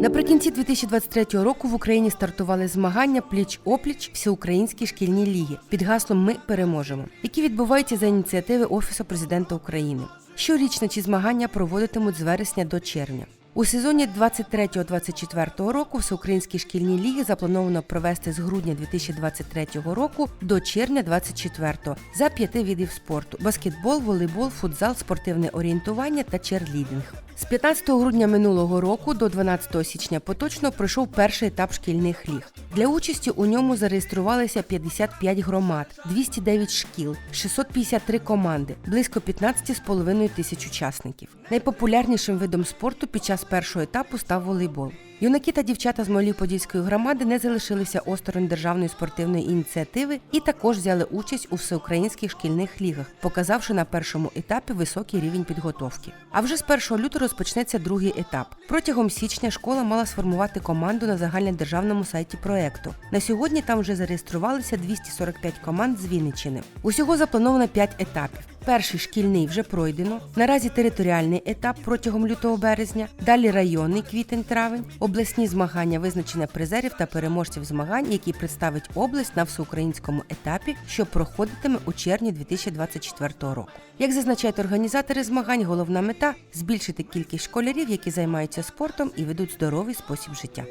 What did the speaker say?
Наприкінці 2023 року в Україні стартували змагання пліч-опліч всеукраїнські шкільні ліги під гаслом Ми переможемо, які відбуваються за ініціативи Офісу президента України. Щорічно ці змагання проводитимуть з вересня до червня. У сезоні 23-24 року всеукраїнські шкільні ліги заплановано провести з грудня 2023 року до червня 24 за п'яти видів спорту: баскетбол, волейбол, футзал, спортивне орієнтування та черлідинг. З 15 грудня минулого року до 12 січня поточно пройшов перший етап шкільних ліг. Для участі у ньому зареєструвалися 55 громад, 209 шкіл, 653 команди, близько 15,5 тисяч учасників. Найпопулярнішим видом спорту під час першого етапу став волейбол. Юнаки та дівчата з Малів Подільської громади не залишилися осторонь державної спортивної ініціативи і також взяли участь у всеукраїнських шкільних лігах, показавши на першому етапі високий рівень підготовки. А вже з 1 лютого розпочнеться другий етап. Протягом січня школа мала сформувати команду на загальнодержавному сайті проекту. На сьогодні там вже зареєструвалися 245 команд з Вінниччини. Усього заплановано 5 етапів. Перший шкільний вже пройдено. Наразі територіальний етап протягом лютого березня, далі районний квітень-травень, обласні змагання, визначення призерів та переможців змагань, які представить область на всеукраїнському етапі, що проходитиме у червні 2024 року. Як зазначають організатори змагань, головна мета збільшити кількість школярів, які займаються спортом і ведуть здоровий спосіб життя.